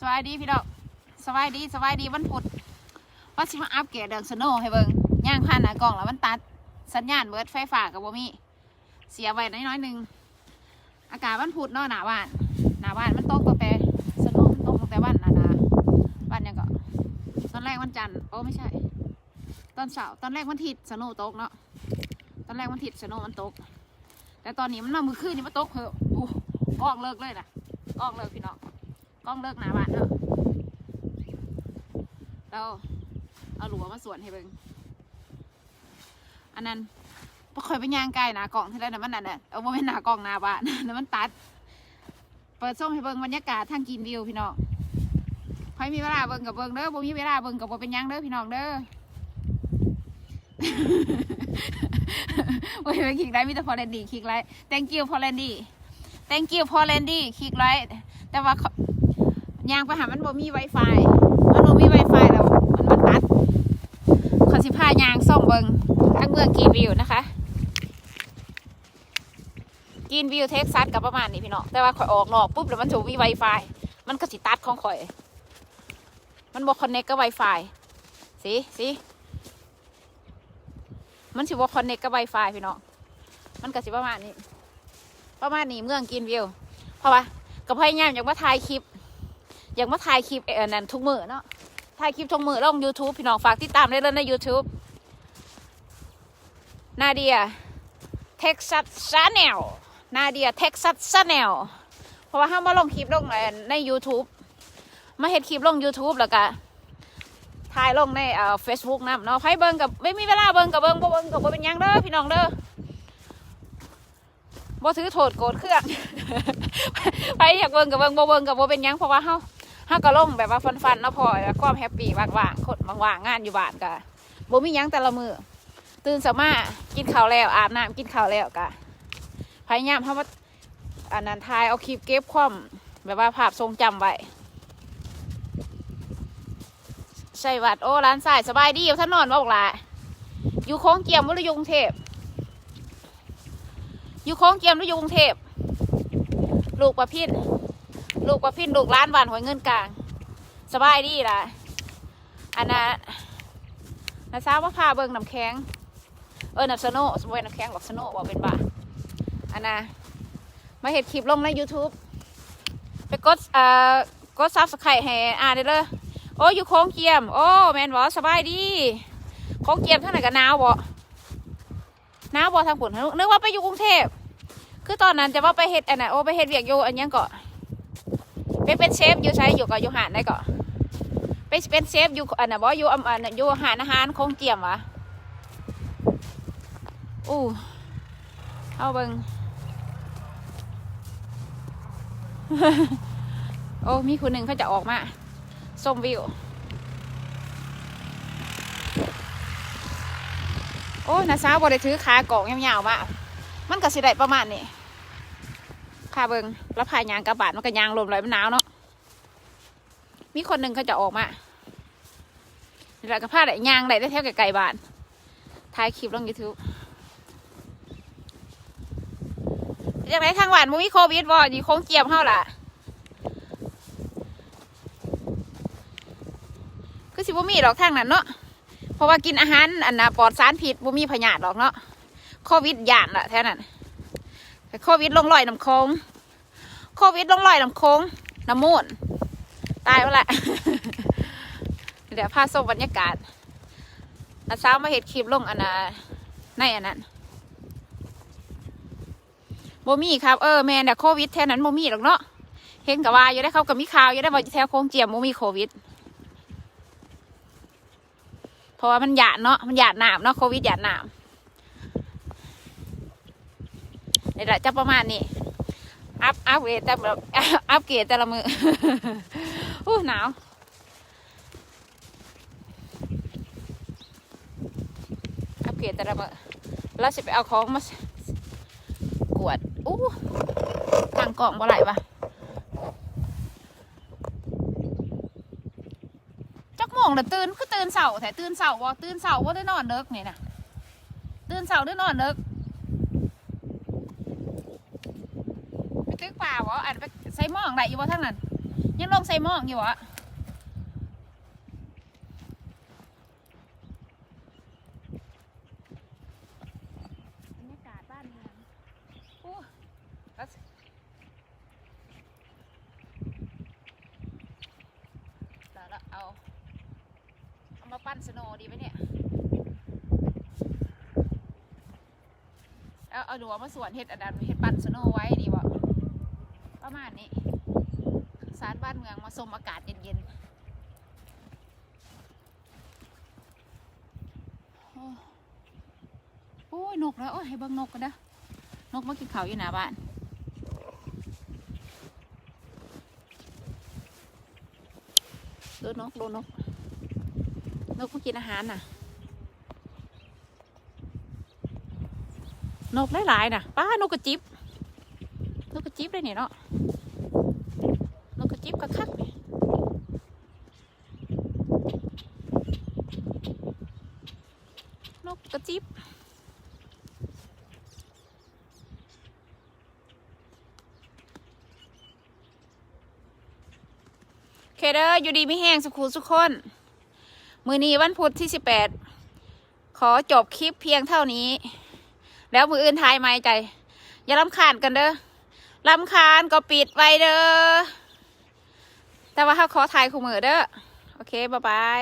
สวัสดีพี่ดอกสวัสดีสวัสดีวันพุธว่าสิมาอัปเกรดเดิงสโนว์ให้เบิงย่างผ่านหน้ากล่องแล้วมันตัดสัญญาณเบิดไฟฟ้ากับบ่มีเสียไว้น้อยๆหนึ่งอากาศวันพุธเนาะหนาบ้านหนาบ้านมันตกตั้งแต่สโนว์มันตกตั้งแต่วันนานาวันยังก็ตอนแรกวันจันทร์โอ้ไม่ใช่ ตอนเสาร์ตอนแรกวันอาทิตย์สโนว์ตกเนาะตอนแรกวันอาทิตย์สโนว์มันตก แต่ตอนนี้มันมามือคืนนี่มันตกเหอะอ้กองเลิกเลยนะกล้องเลิกพี่น้อง กล้องเลิกหนาบ้านเนาะเราเอาหลัวมาสวนให้เบิงอันนั้นบ่ค่อยไปย่างใกล้หนากล่องที่ได้นะมันนั่นน่ะเอาบ่เป็นหนากล่องหนาบ้านนั่นมันตัด เปิดส่งให้เบิงบรรยากาศทางกินวิวพี่น้องใครมีเวลาเบิงกับเบิงเด้อบ่มีเวลาเบิงกับบ่เป็นหยังเด้อพี่น้องเด้อโอ้ยไปคลิกไลค์มีแต่พอแลนดี้คลิกไลค์ thank you พอแลนดี้ thank you พอแลนดี้คลิกไลค์แต่ว่า ยางไปหามันบ่มี Wi-Fi มันบ่มี Wi-Fi แล้วมันมันตัดขอสิพายางส่องเบิงทางเมืองกรีนวิวนะคะกรีนวิวเท็กซัสกับประมาณนี้พี่น้องแต่ว่าข่อยออกนอกปุ๊บแล้วมันจะมี Wi-Fi มันก็สิตัดของข่อย มันบ่คอนเนคกับ Wi-Fi สิสิมันสิบ่คอนเนคกับ Wi-Fi พี่น้องมันก็สิประมาณนี้ ประมาณนี้เมืองกรีนวิวเพราะว่าก็พยายามอยากมาถ่ายคลิป ยากมาถ่ายคลิปเออนั่นทุกมือเนาะถ่ายคลิปทุกมือลง YouTube พี่น้องฝากติดตามได้เลยใน YouTube นาเดีย Texas Channel นาเดีย Texas Channel เพราะว่าห้ามมาลงคลิปลงในใน YouTube มาเห็ดคลิปลง YouTube แล้วก็ถ่ายลงในเอ่อ Facebook นำเนาะไพ่เบิงกับไม่มีเวลาเบิงกับเบิงบ่เบิงกับบ่เป็นยังเด้อพี่น้องเด้อบ่ถือโทษโกรธเครื่องไปอยากเบิ่งกับเบิงบ่เบิ่งกับบ่เป็นยังเพราะว่าเฮา เฮาก็ลงแบบว่าฟันๆเนาะพอแล้วความแฮปปี้ว่างๆคนว่างๆงานอยู่บ้านก็บ่มีหยังแต่ละมือตื่นเช้ามากินข้าวแล้วอาบน้ำกินข้าวแล้วก็พยายามเฮาว่าอันนั้นถ่ายเอาคลิปเก็บความแบบว่าภาพทรงจำไว้ใช่วัดโอ้ร้านสายสบายดีท่านนอนบอกละอยู่โค้งเกียมหรืออยู่กรุงเทพ อยู่โค้งเกียมหรืออยู่กรุงเทพ ลูกประพิน ลูกประพินลูกร้านบานหอยเงินกลาง สบายดีล่ะ อันนะนะทราบว่าพาเบิ่งน้ำแข็ง เออน้ำสโนสมมติน้ำแข็งบอกสโนบอกเป็นบ้าอันน่ะมาเห็ดคลิปลงใน YouTube ไปกดเอ่อกดซับสไครต์ให้อ่านได้เลยโอ้อยู่โค้งเกียม โอ้แมนบอสบายดีโค้งเกียมท่าไหนกันหนาวบ่หนาวบ่ทางฝนนึกว่าไปอยู่กรุงเทพคือตอนนั้นจะว่าไปเฮ็ดอันน่ะโอ้ไปเฮ็ดเวียกอยู่อันยังเกาะ ไปเป็นเชฟอยู่ใช้อยู่กับอยู่หานได้เกาะไปเป็นเชฟอยู่อันน่ะบ่อยู่อำอันน่ะอยู่หานอาหารคงเจียมวะอู้เอาเบิงโอ้มีคนหนึ่งเขาจะออกมาชมวิว โอ้นาซาวบ่ได้ถือขากล่องยาวๆมา มันก็สิได้ประมาณนี้ ค่ะเบิงแล้วพายางกระบาดมันก็ยางลมเลยมันหนาวเนาะมีคนหนึ่งเขาจะออกมาแหละก็พาได้ยางได้ได้แถวไกลๆบานถ่ายคลิปลงยูทูบจากไหนทางหวานมุมีโควิดบ่อยู่โค้งเกียมเท่าล่ะคือสิบ่มีดอกทางนั้นเนาะเพราะว่ากินอาหารอันน่ะปลอดสารพิษบ่มีพยาธิดอกเนาะโควิดหยานละแท่นั้น โควิดลงลอยน้ำคงโควิดลงลอยน้ำคงน้ำมูนตายไปละเดี๋ยวพาส่งบรรยากาศอาเช้ามาเห็ดคลิปลงอันน่ะในอันนั้นโมมี่ครับเออแม่เนี่ยโควิดแท่นั้นโมมี่หรอกเนาะเห็นกับว่าอยู่ได้เขากับมีข่าวอยู่ได้ว่าแถวโค้งเจียมโมมี่โควิดเพราะว่ามันหยาดเนาะมันหยาดหนามเนาะโควิดหยาดหนาม นี่แหละจะประมาณนี้ อัพอัพเวทแต่แบบอัพเกรดแต่ละมืออู้หนาวอัพเกรดแต่ละมือแล้วสิไปเอาของมากวดอู้ทางกล่องบ่ไหลปะจักโมงเดี๋ยวตื่นคือตื่นเสาแต่ตื่นเสาบ่ตื่นเสาว่าได้นอนเลิกนี่นะตื่นเสาได้นอนเลิก ไปตึกป่าวะอันไปใส่หม้องไหนอยู่บ่ทั้งนั้น ยังลงใส่หม้องอยู่วะบรรยากาศบ้านเมืองอู้แล้วสิแต่ละเอาเอามาปั้นสโนว์ดีไหมเนี่ยเอาเอาหนูเอามาสวนเห็ดอันนั้นเห็ดปั้นสโนว์ไว้ดีวะ ประมาณนี้สารบ้านเมืองมาสมอากาศเย็นๆโอ้โอ้ยนกแล้วโอ้ยให้บิ่งนกกันนะนกมากินเขาอยู่หน้าบ้านดูนกดูนก นกมากินอาหารน่ะ นกหลายๆน่ะป้านกกระจิบ กระจิบเลยเนี่ยเนาะนกกระจิบกระคักนี่นกกระจิบเคเดอร์อยู่ดีไม่แห้งสุขุสุขคนมือนี้วันพุธที่สิบแปดขอจบคลิปเพียงเท่านี้ แล้วมืออื่นทายไม่ใจ อย่าลำคาญกันเด้อ ลำคาญก็ปิดไว้เด้อแต่ว่าเขาขอถ่ายคู่มือเด้อ โอเค บ๊ายบาย